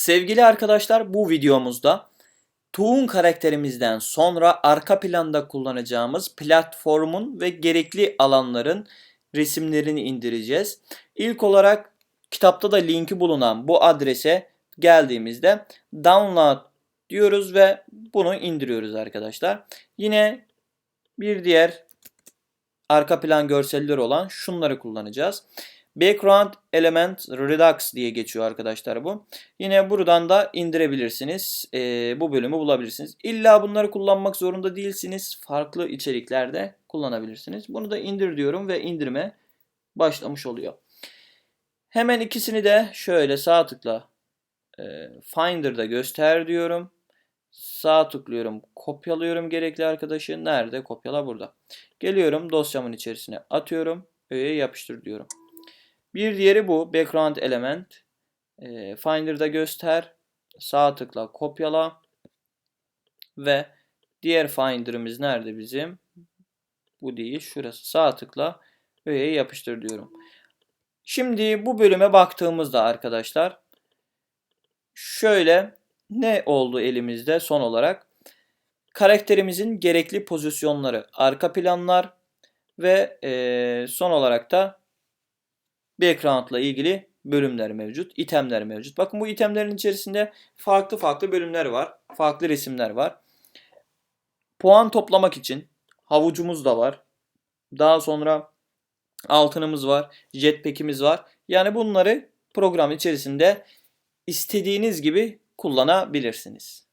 Sevgili arkadaşlar bu videomuzda Toon karakterimizden sonra arka planda kullanacağımız platformun ve gerekli alanların resimlerini indireceğiz. İlk olarak kitapta da linki bulunan bu adrese geldiğimizde download diyoruz ve bunu indiriyoruz arkadaşlar. Yine bir diğer arka plan görselleri olan şunları kullanacağız. Background Element Redux diye geçiyor arkadaşlar bu. Yine buradan da indirebilirsiniz. Ee, bu bölümü bulabilirsiniz. İlla bunları kullanmak zorunda değilsiniz. Farklı içeriklerde kullanabilirsiniz. Bunu da indir diyorum ve indirme başlamış oluyor. Hemen ikisini de şöyle sağ tıkla e, Finder'da göster diyorum. Sağ tıklıyorum. Kopyalıyorum gerekli arkadaşı. Nerede? Kopyala burada. Geliyorum dosyamın içerisine atıyorum. Öğeye yapıştır diyorum. Bir diğeri bu. Background element. E, Finder'da göster. Sağ tıkla kopyala. Ve diğer Finder'ımız nerede bizim? Bu değil. Şurası. Sağ tıkla. Öğeye yapıştır diyorum. Şimdi bu bölüme baktığımızda arkadaşlar şöyle ne oldu elimizde son olarak? Karakterimizin gerekli pozisyonları, arka planlar ve eee, son olarak da background'la ilgili bölümler mevcut, itemler mevcut. Bakın bu itemlerin içerisinde farklı farklı bölümler var, farklı resimler var. Puan toplamak için havucumuz da var. Daha sonra altınımız var, jetpack'imiz var. Yani bunları program içerisinde istediğiniz gibi kullanabilirsiniz.